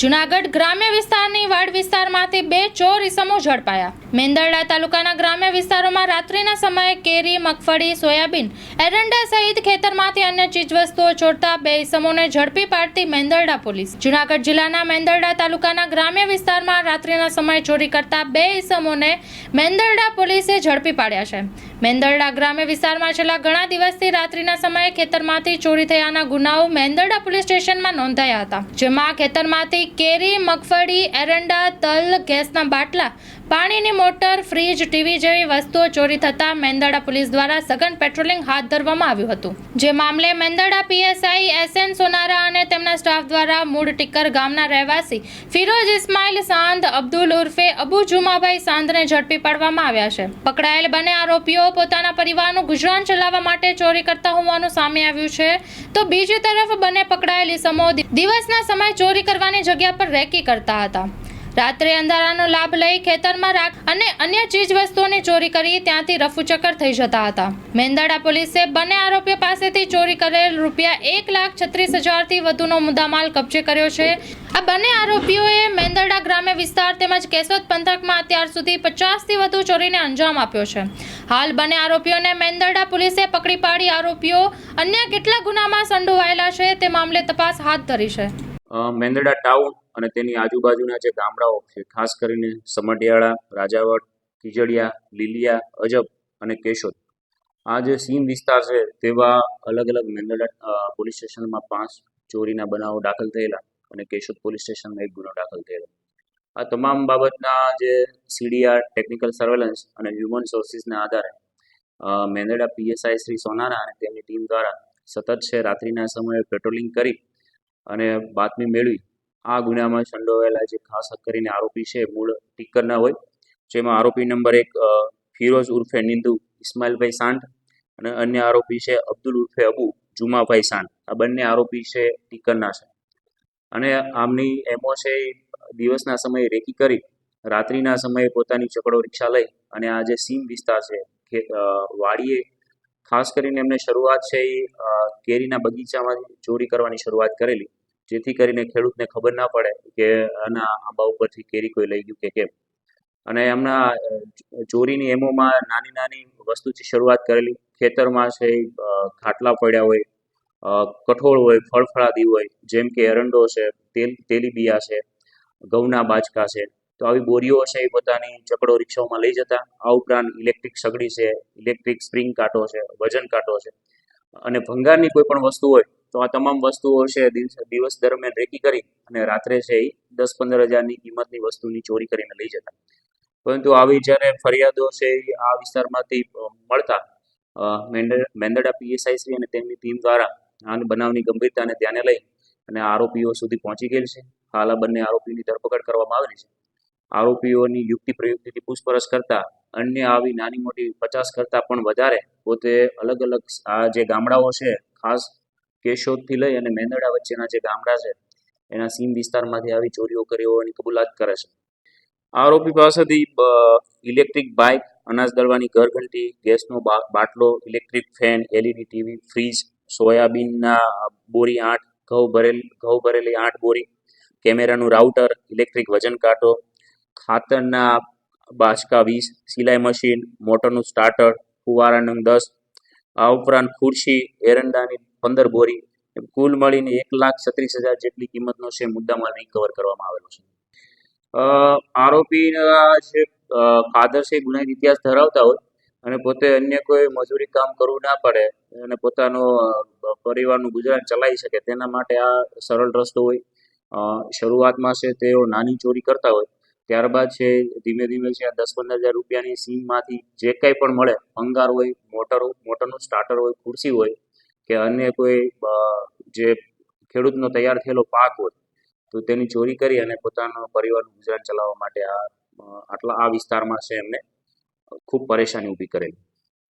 જુનાગઢ ગ્રામ્ય વિસ્તારની વાડ વિસ્તારમાંથી બે ચોર ઇસમો ઝડપાયા. મેંદરડા તાલુકાના ગ્રામ્ય વિસ્તારોમાં રાત્રિના સમયે કેરી, મગફળી, સોયાબીન, એરંડા સહિત ખેતરમાંથી અન્ય ચીજવસ્તુઓ છોડતા બે ઇસમોને ઝડપી પાડતી મેંદરડા પોલીસ. જુનાગઢ જિલ્લાના મેંદરડા તાલુકાના ગ્રામ્ય વિસ્તારમાં રાત્રિના સમયે ચોરી કરતા બે ઇસમોને મેંદરડા પોલીસે ઝડપી પાડ્યા છે. મેંદરડા ગ્રામ્ય વિસ્તારમાં છેલ્લા ઘણા દિવસથી રાત્રિના સમયે ખેતરમાંથી ચોરી થયાના ગુનાઓ મેંદરડા પોલીસ સ્ટેશનમાં નોંધાયા હતા, જેમાં ખેતરમાંથી કેરી, મગફળી, એરંડા, તલ, ગેસના બાટલા પાણીની મોટર, ફ્રીજ, ટીવી જેવી વસ્તુઓ ચોરી થતા મેંદરડા પોલીસ દ્વારા સઘન પેટ્રોલિંગ હાથ ધરવામાં આવ્યું હતું. જે મામલે Mendarda PSI S N Sonara અને તેમના સ્ટાફ દ્વારા મૂળ ટીકર ગામના રહેવાસી ફિરોજ ઇસ્માઇલ સાંદ, અબ્દુલ ઉર્ફે અબુ જુમાભાઈ સાંદને ઝડપી પાડવામાં આવ્યા છે. પકડાયેલ બંને આરોપીઓ પોતાના પરિવારનું ગુજરાન ચલાવવા માટે ચોરી કરતા હોવાનું સામે આવ્યું છે. તો બીજી તરફ બંને પકડાયેલ ઇસમો દિવસના સમય ચોરી કરવાની જગ્યા પર રેકી કરતા હતા. રાત્રે અંધારાનો લાભ લઈ ખેતરમાં રાખ અને અન્ય ચીજ વસ્તુઓની ચોરી કરી ત્યાંથી રફુચક્કર થઈ જતા હતા. મેંદરડા પોલીસે બંને આરોપીઓ પાસેથી ચોરી કરેલ રૂપિયા એક લાખ છત્રીસ હજારથી વધુનો મુદ્દામાલ કબજે કર્યો છે. આ બંને આરોપીઓએ મેંદરડા ગ્રામ્ય વિસ્તાર તેમજ કેશોદ પંથકમાં અત્યાર સુધી પચાસથી વધુ ચોરીને અંજામ આપ્યો છે. હાલ બંને આરોપીઓને મેંદરડા પોલીસે પકડી પાડી આરોપીઓ અન્ય કેટલા ગુનામાં સંડોવાયેલા છે તે મામલે તપાસ હાથ ધરી છે. મેંદરડા ટાઉન અને તેની આજુબાજુના જે ગામડાઓ છે, ખાસ કરીને સમઢિયાળા, રાજાવટ, ખીજડીયા, લીલિયા, અજબ અને કેશોદ. આ જે સીમ વિસ્તાર છે, તેવા અલગ અલગ મેંદરડા પોલીસ સ્ટેશનમાં પાંચ ચોરીના બનાવો દાખલ થયેલા અને કેશોદ પોલીસ સ્ટેશનમાં એક ગુનો દાખલ થયેલો. આ તમામ બાબતના જે સીડીઆર, ટેકનિકલ સર્વેલન્સ અને હ્યુમન સોર્સિસના આધારે મેંદરડા પીએસઆઈ શ્રી સોનારા અને તેમની ટીમ દ્વારા સતત છે, રાત્રિના સમયે પેટ્રોલિંગ કરી અને બાતમી મેળવી આ ગુનામાં સંડોવાયેલા જે ખાસ કરીને આરોપી છે, મૂળ ટીકરના હોય, જેમાં આરોપી નંબર એક ફિરોઝ ઉર્ફે નિંદુ ઇસ્માઇલભાઈ સાંઠ અને અન્ય આરોપી છે, અબ્દુલ ઉર્ફે અબુ જુમાભાઈ સાંઠ. આ બંને આરોપી છે, ટીકરના છે. અને આમની એમો છે દિવસના સમયે રેકી કરી, રાત્રિના સમયે પોતાની ચકડો રિક્ષા લઈ અને આ જે સીમ વિસ્તાર છે વાડીએ ખાસ કરીને એમને શરૂઆત છે, એ કેરીના બગીચામાં ચોરી કરવાની શરૂઆત કરેલી. જેથી કરીને ખેડૂતને ખબર ના પડે કે આના આંબા ઉપરથી કેરી કોઈ લઈ ગયું કે કેમ. અને એમના ચોરીની એમોમાં નાની નાની વસ્તુથી શરૂઆત કરેલી. ખેતરમાં છે ખાટલા પડ્યા હોય કઠોળ હોય, ફળફળાદી હોય, જેમ કે એરંડો છે, તેલ, તેલીબિયા છે, ઘઉંના બાજકા છે, તો આવી બોરીઓ છે એ પોતાની ચકડો રિક્ષાઓમાં લઈ જતા. આ ઉપરાંત ઇલેક્ટ્રિક સગડી છે, ઇલેક્ટ્રિક સ્પ્રિંગ કાંટો છે, વજન કાંટો છે. અને ભંગારની કોઈ પણ વસ્તુ હોય તો આ તમામ વસ્તુઓ છે, દિવસ દરમિયાન રેકી કરી અને રાત્રે છે એ દસ પંદર હજારની કિંમતની વસ્તુની ચોરી કરીને લઈ જતા. પરંતુ આવી જ્યારે ફરિયાદો છે આ વિસ્તારમાંથી મળતા મેંદરડા પીએસઆઈ શ્રી અને તેમની ટીમ દ્વારા આ બનાવની ગંભીરતાને ધ્યાને લઈ અને આરોપીઓ સુધી પહોંચી ગયેલ છે. હાલ આ બંને આરોપીની ધરપકડ કરવામાં આવેલી છે. આરોપીઓની યુક્તિ પ્રયુક્તિથી પૂછપરછ કરતા અન્ય આવી નાની મોટી પચાસ કરતાં પણ વધારે પોતે અલગ અલગ આ જે ગામડાઓ છે, ખાસ કેશોદથી લઈ અને મેંદડા વચ્ચેના જે ગામડા છે, એના સીમ વિસ્તારમાંથી આવી ચોરીઓ કરી હોવાની કબૂલાત કરે છે. આરોપી પાસેથી ઇલેક્ટ્રિક બાઇક, અનાજ દળવાની ઘરઘંટી, ગેસનો બાટલો, electric fan, LED TV, fridge, સોયાબીનના બોરી આઠ, ઘઉં ભરેલ, ઘઉં ભરેલી આઠ બોરી, કેમેરાનું રાઉટર, ઇલેક્ટ્રિક વજન કાંટો, ખાતરના બાચકા વીસ, સિલાઈ મશીન, મોટરનું સ્ટાર્ટર ફુવારા દસ આ ઉપરાંત ખુરશી, એરંડાની પંદર બોરી કુલ મળીને એક લાખ છત્રીસ હજાર જેટલી કિંમતનો છે મુદ્દામાલ રિકવર કરવામાં આવેલો છે. આરોપીના જે ફાધર છે, ગુનાહિત ઇતિહાસ ધરાવતા હોય અને પોતે અન્ય કોઈ મજૂરી કામ કરવું ના પડે અને પોતાનો પરિવારનું ગુજરાન ચલાવી શકે, તેના માટે આ સરળ રસ્તો હોય. શરૂઆતમાં છે તેઓ નાની ચોરી કરતા હોય ત્યારબાદ છે, ધીમે ધીમે છે, આ દસ પંદર હજાર રૂપિયાની સીમમાંથી જે કંઈ પણ મળે, ભંગાર હોય, મોટર મોટરનું સ્ટાર્ટર હોય, ખુરશી હોય, કે અન્ય કોઈ જે ખેડૂતનો તૈયાર થયેલો પાક હોય, તો તેની ચોરી કરી અને પોતાનો પરિવારનું ગુજરાન ચલાવવા માટે આ આટલા, આ વિસ્તારમાં છે એમને ખૂબ પરેશાની ઊભી કરેલી.